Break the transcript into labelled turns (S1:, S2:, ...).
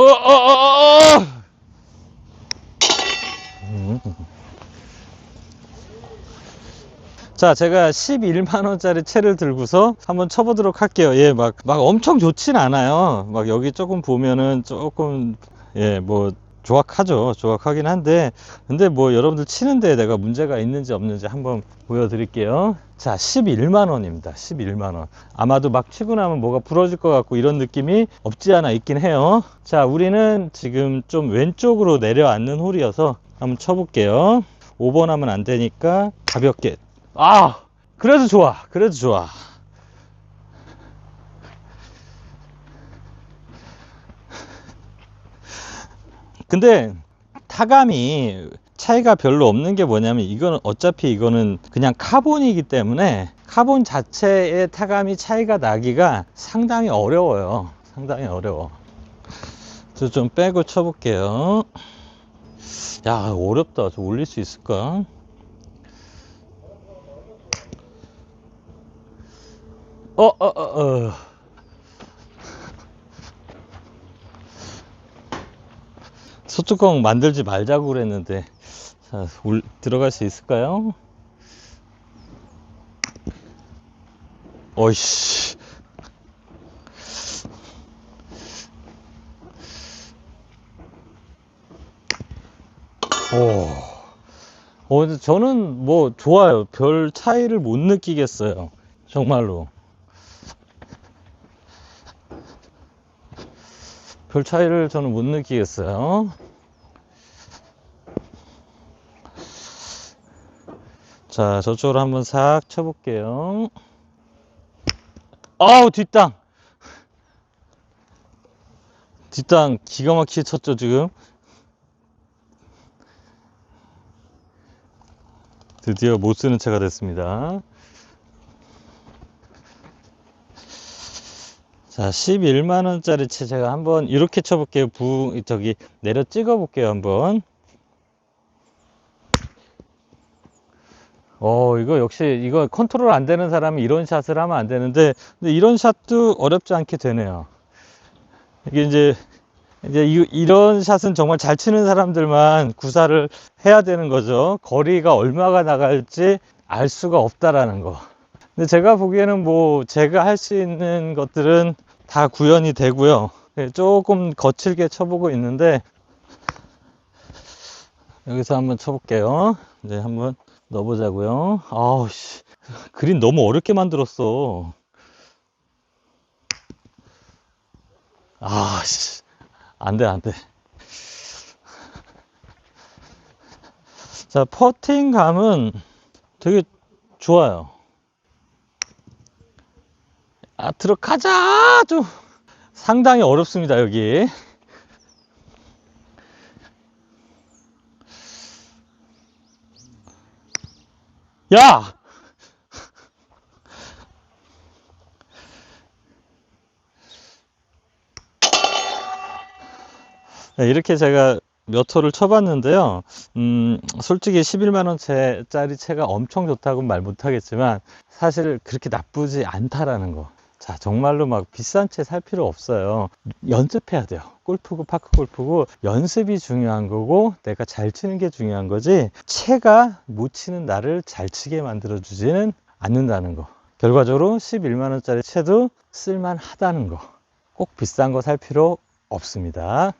S1: 어, 어, 어, 어. 음. 자, 제가 11만원짜리 채를 들고서 한번 쳐보도록 할게요. 예, 막, 막 엄청 좋진 않아요. 막 여기 조금 보면은 조금, 예, 뭐, 조악하죠. 조악하긴 한데, 근데 뭐 여러분들 치는데 내가 문제가 있는지 없는지 한번 보여드릴게요. 자, 11만원입니다. 11만원. 아마도 막 치고 나면 뭐가 부러질 것 같고 이런 느낌이 없지 않아 있긴 해요. 자, 우리는 지금 좀 왼쪽으로 내려앉는 홀이어서 한번 쳐볼게요. 5번 하면 안 되니까 가볍게. 아! 그래도 좋아. 그래도 좋아. 근데 타감이 차이가 별로 없는 게 뭐냐면 이거는 어차피 이거는 그냥 카본이기 때문에 카본 자체의 타감이 차이가 나기가 상당히 어려워요. 상당히 어려워. 그래서 좀 빼고 쳐볼게요. 야, 어렵다. 저 올릴 수 있을까? 어, 어, 어, 어. 소뚜껑 만들지 말자고 그랬는데 자, 올, 들어갈 수 있을까요? 어이씨 오. 어, 저는 뭐 좋아요. 별 차이를 못 느끼겠어요. 정말로. 별 차이를 저는 못 느끼겠어요. 자, 저쪽으로 한번 싹 쳐볼게요. 아우, 뒷땅! 뒷땅 기가 막히게 쳤죠, 지금? 드디어 못 쓰는 채가 됐습니다. 자, 11만원짜리 채 제가 한번 이렇게 쳐볼게요. 부, 저기, 내려 찍어 볼게요. 한번. 어, 이거 역시, 이거 컨트롤 안 되는 사람이 이런 샷을 하면 안 되는데, 근데 이런 샷도 어렵지 않게 되네요. 이게 이제, 이제 이, 이런 샷은 정말 잘 치는 사람들만 구사를 해야 되는 거죠. 거리가 얼마가 나갈지 알 수가 없다라는 거. 근데 제가 보기에는 뭐 제가 할 수 있는 것들은 다 구현이 되고요. 예, 조금 거칠게 쳐보고 있는데 여기서 한번 쳐볼게요. 이제 한번 넣어보자고요. 아우 씨, 그린 너무 어렵게 만들었어. 아 씨, 안돼 안돼. 자 퍼팅 감은 되게 좋아요. 아, 들어가자! 좀 상당히 어렵습니다, 여기. 야! 네, 이렇게 제가 몇 호를 쳐봤는데요. 음, 솔직히 11만원 짜리 채가 엄청 좋다고는 말 못하겠지만, 사실 그렇게 나쁘지 않다라는 거. 자, 정말로 막 비싼 채 살 필요 없어요. 연습해야 돼요. 골프고 파크 골프고 연습이 중요한 거고 내가 잘 치는 게 중요한 거지 채가 못 치는 나를 잘 치게 만들어 주지는 않는다는 거. 결과적으로 11만 원짜리 채도 쓸만 하다는 거. 꼭 비싼 거 살 필요 없습니다.